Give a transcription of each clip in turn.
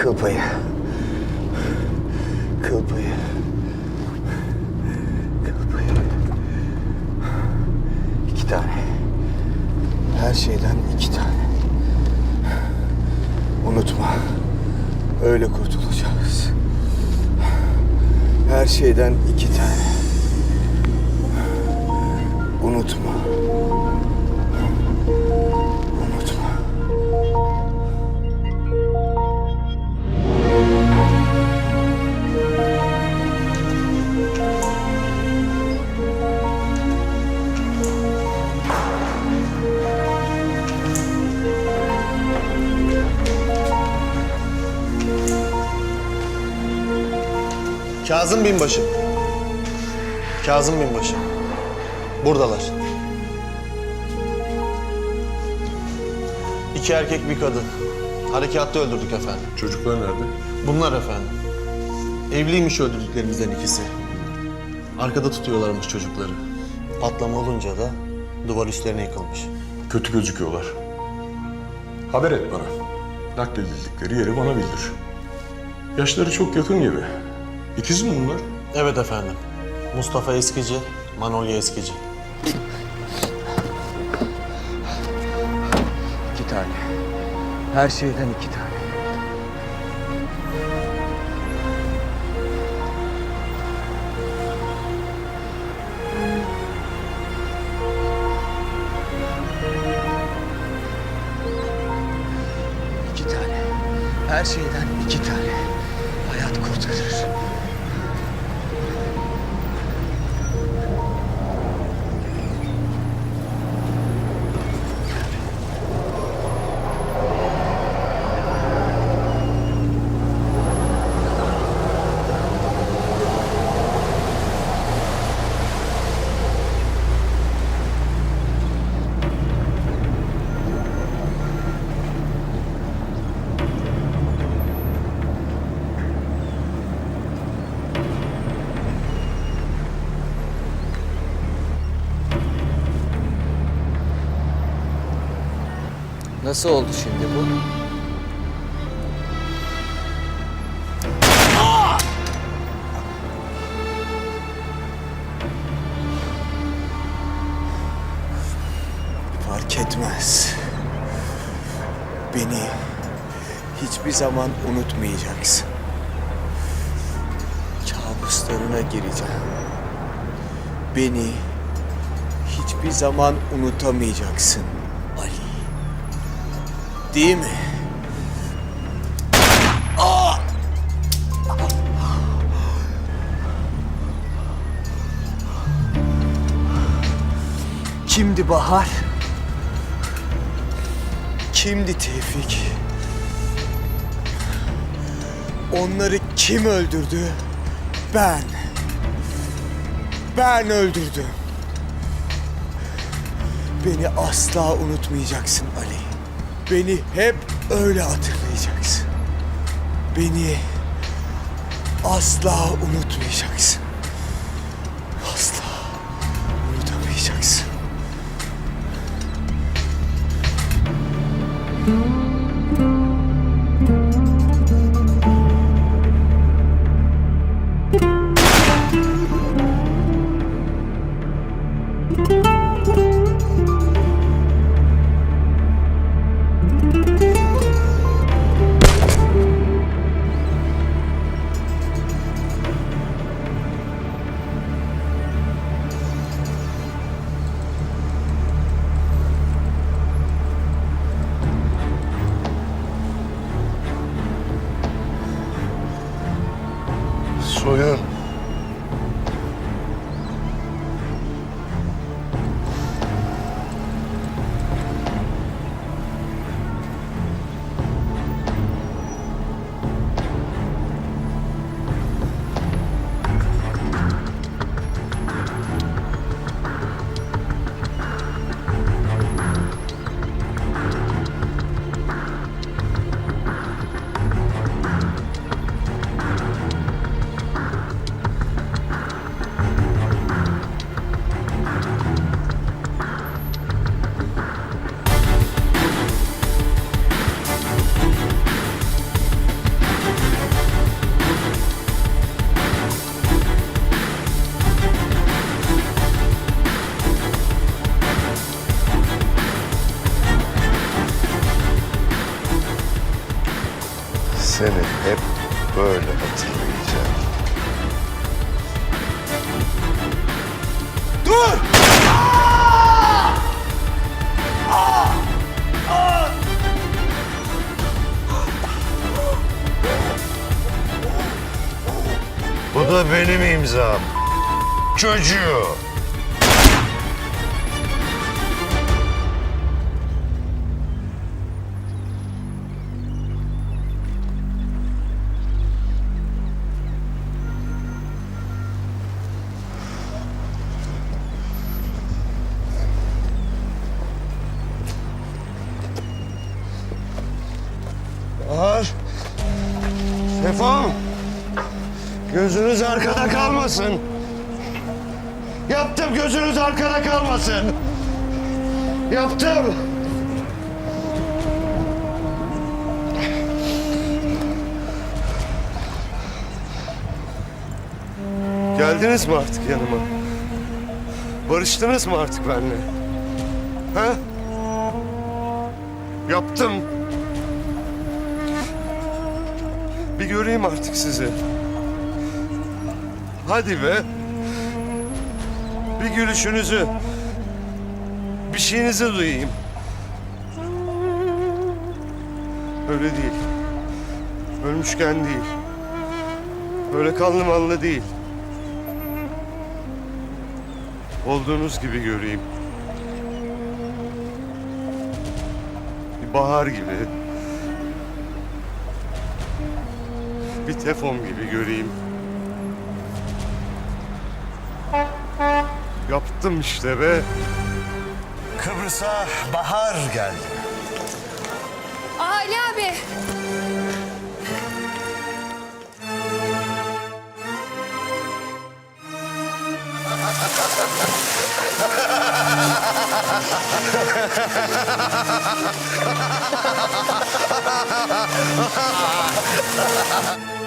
Kıl payı. Kıl payı. Kıl payı. İki tane. Her şeyden iki tane. Unutma. Öyle kurtulacağız. Her şeyden iki tane. Unutma. Kazım Binbaşı. Kazım Binbaşı. Buradalar. İki erkek bir kadın. Harekatta öldürdük efendim. Çocuklar nerede? Bunlar efendim. Evliymiş öldürdüklerimizden ikisi. Arkada tutuyorlarmış çocukları. Patlama olunca da duvar üstlerine yıkılmış. Kötü gözüküyorlar. Haber et bana. Nakledildikleri yeri bana bildir. Yaşları çok yakın gibi. İkiz mi bunlar? Evet efendim. Mustafa Eskici, Manolya Eskici. İki tane. Her şeyden iki tane. İki tane. Her şeyden iki tane. Nasıl oldu şimdi bu? Fark etmez. Beni hiçbir zaman unutmayacaksın. Kabuslarına gireceğim. Beni hiçbir zaman unutamayacaksın. Değil mi? Kimdi Bahar? Kimdi Tevfik? Onları kim öldürdü? Ben. Ben öldürdüm. Beni asla unutmayacaksın Ali. Beni hep öyle hatırlayacaksın. Beni asla unutmayacaksın. Çocuğu. Bahar. Gözünüz arkada kalmasın. Gözünüz arkada kalmasın. Yaptım. Geldiniz mi artık yanıma? Barıştınız mı artık benimle? Ha? Yaptım. Bir göreyim artık sizi. Hadi be. Bir gülüşünüzü, bir şeyinizi duyayım. Öyle değil. Ölmüşken değil. Öyle kanlı mallı değil. Olduğunuz gibi göreyim. Bir bahar gibi. bir tefon gibi göreyim. Yaptım işte be. Kıbrıs'a bahar geldi. Ali abi.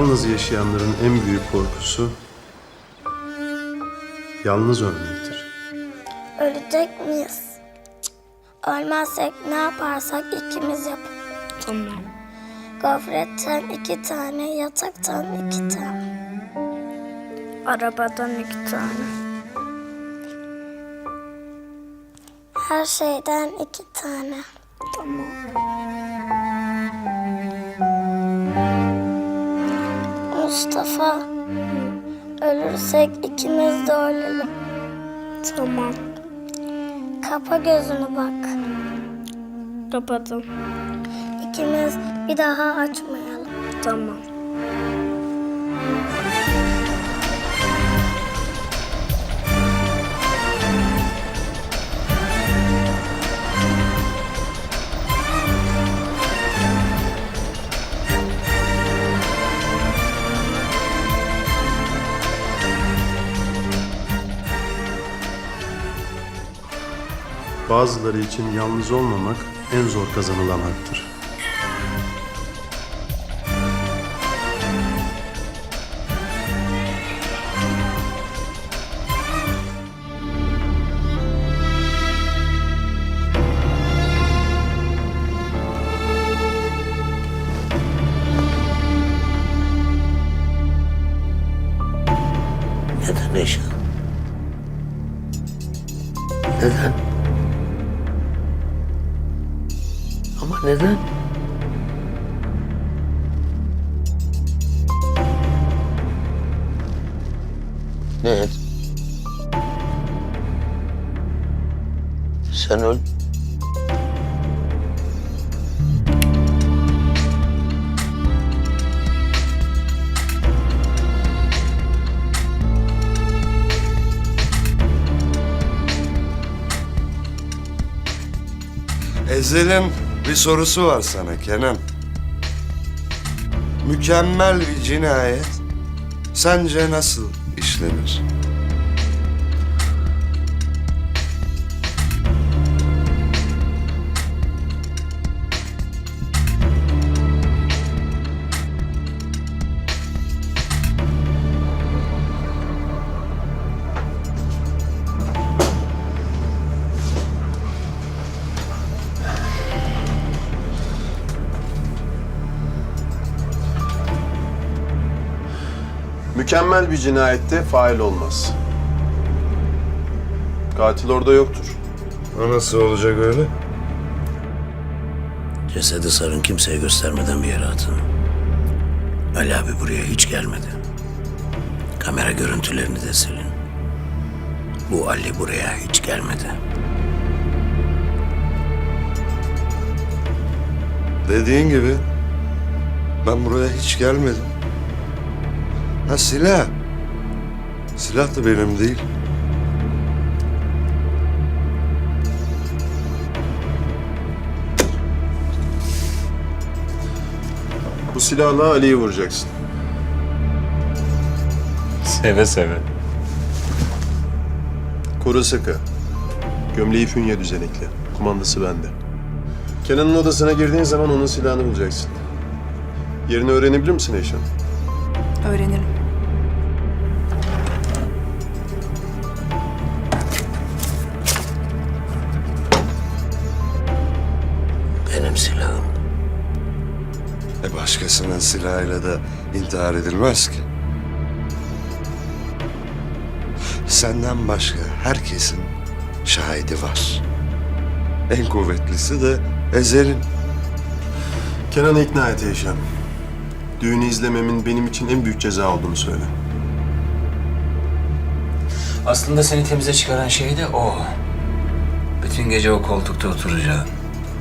Yalnız yaşayanların en büyük korkusu yalnız ölmektir. Ölecek miyiz? Cık, Ölmezsek ne yaparsak ikimiz yap. Tamam. Gofretten iki tane, yataktan iki tane. Arabadan iki tane. Her şeyden iki tane. Tamam. Mustafa, ölürsek ikimiz de ölelim. Tamam. Kapa gözünü bak. Kapadım. İkimiz bir daha açmayalım. Tamam. Bazıları için yalnız olmamak en zor kazanılan haktır. Evet. Sen öl. Ezel'in bir sorusu var sana Kenan. Mükemmel bir cinayet sence nasıl işlenir? Mükemmel bir cinayette fail olmaz. Katil orada yoktur. O nasıl olacak öyle? Cesedi sarın kimseye göstermeden bir yere atın. Ali abi buraya hiç gelmedi. Kamera görüntülerini de silin. Bu Ali buraya hiç gelmedi. Dediğin gibi ben buraya hiç gelmedim. Ha silah. Silah da benim değil. Bu silahla Ali'yi vuracaksın. Seve seve. Koru sıkı. Gömleği fünye düzenekli. Kumandası bende. Kenan'ın odasına girdiğin zaman onun silahını bulacaksın. Yerini öğrenebilir misin Eşan? Öğrenirim. Başkasının silahıyla da intihar edilmez ki. Senden başka herkesin şahidi var. En kuvvetlisi de Ezel'in. Kenan'ı ikna et Eşan. Düğünü izlememin benim için en büyük ceza olduğunu söyle. Aslında seni temize çıkaran şey de o. Bütün gece o koltukta oturacaksın.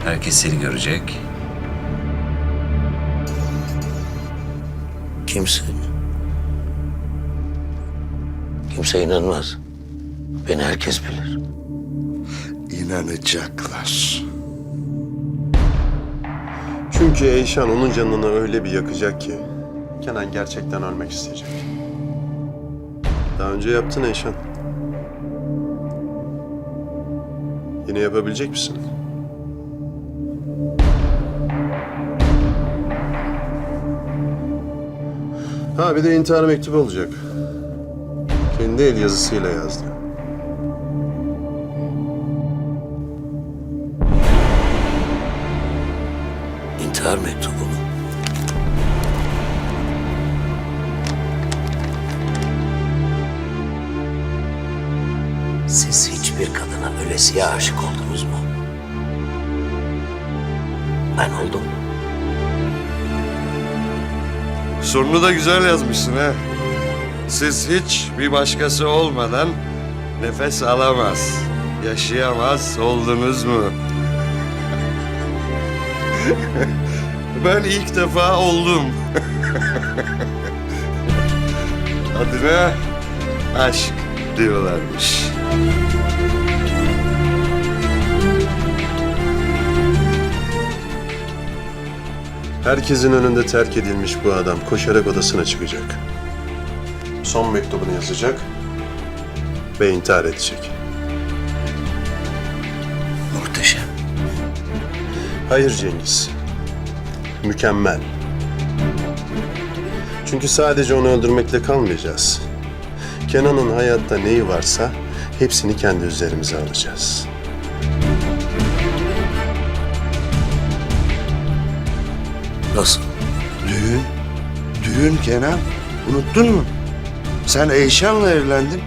Herkes seni görecek. Kimse... Kimse inanmaz. Beni herkes bilir. inanacaklar. Çünkü Eyşan onun canını öyle bir yakacak ki Kenan gerçekten ölmek isteyecek. Daha önce yaptın Eyşan. Yine yapabilecek misin? Ha bir de intihar mektubu olacak. Kendi el yazısıyla yazdı. İntihar mektubu mu? Siz hiçbir kadına ölesiye aşık oldunuz mu? Ben oldum. Sorunu da güzel yazmışsın ha. Siz hiç bir başkası olmadan nefes alamaz, yaşayamaz oldunuz mu? ben ilk defa oldum. Adına aşk diyorlarmış. Herkesin önünde terk edilmiş bu adam koşarak odasına çıkacak. Son mektubunu yazacak ve intihar edecek. Muhteşem. Hayır Cengiz. Mükemmel. Çünkü sadece onu öldürmekle kalmayacağız. Kenan'ın hayatta neyi varsa hepsini kendi üzerimize alacağız. Nasıl? Düğün, düğün Kenan. Unuttun mu? Sen Eyşan'la evlendin.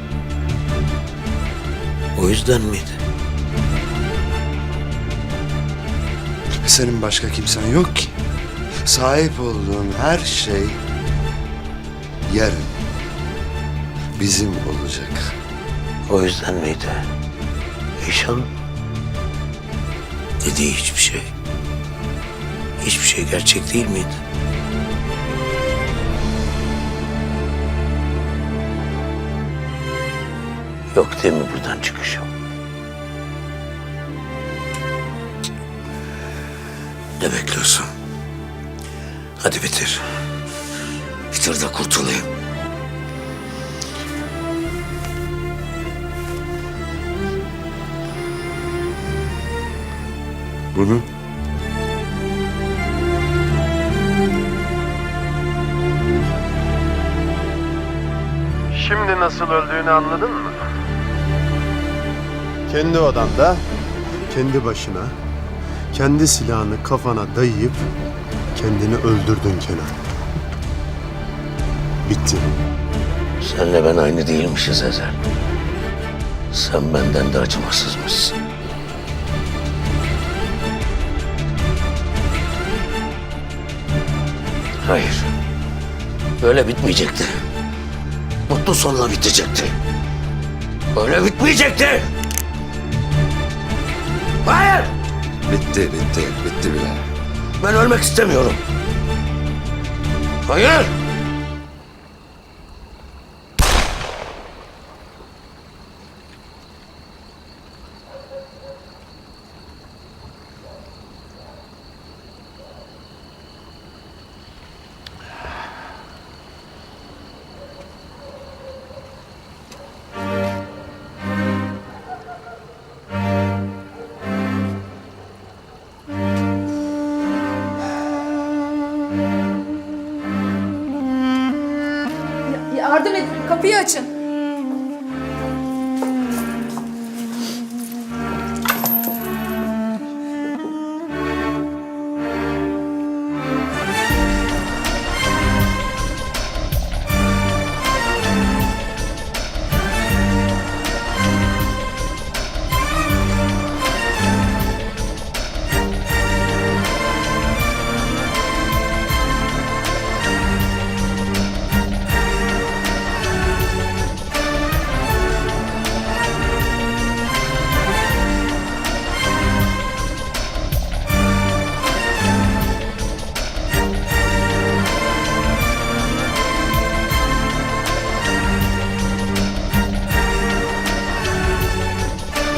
O yüzden miydi? Senin başka kimsen yok ki. Sahip olduğun her şey yarın bizim olacak. O yüzden miydi? Eşan dediği hiçbir şey. Hiçbir şey gerçek değil miydi? Yok değil mi buradan çıkışım? Ne bekliyorsun? Hadi bitir. Bitir de kurtulayım. Bunu Şimdi nasıl öldüğünü anladın mı? Kendi odanda, kendi başına, kendi silahını kafana dayayıp kendini öldürdün Kenan. Bitti. Senle ben aynı değilmişiz Ezel. Sen benden de acımasızmışsın. Hayır. Böyle bitmeyecekti. Mutlu sonla bitecekti. Böyle bitmeyecekti. Hayır. bitti, bitti, bitti bile. Ben ölmek istemiyorum. Hayır. Yardım edin, kapıyı açın.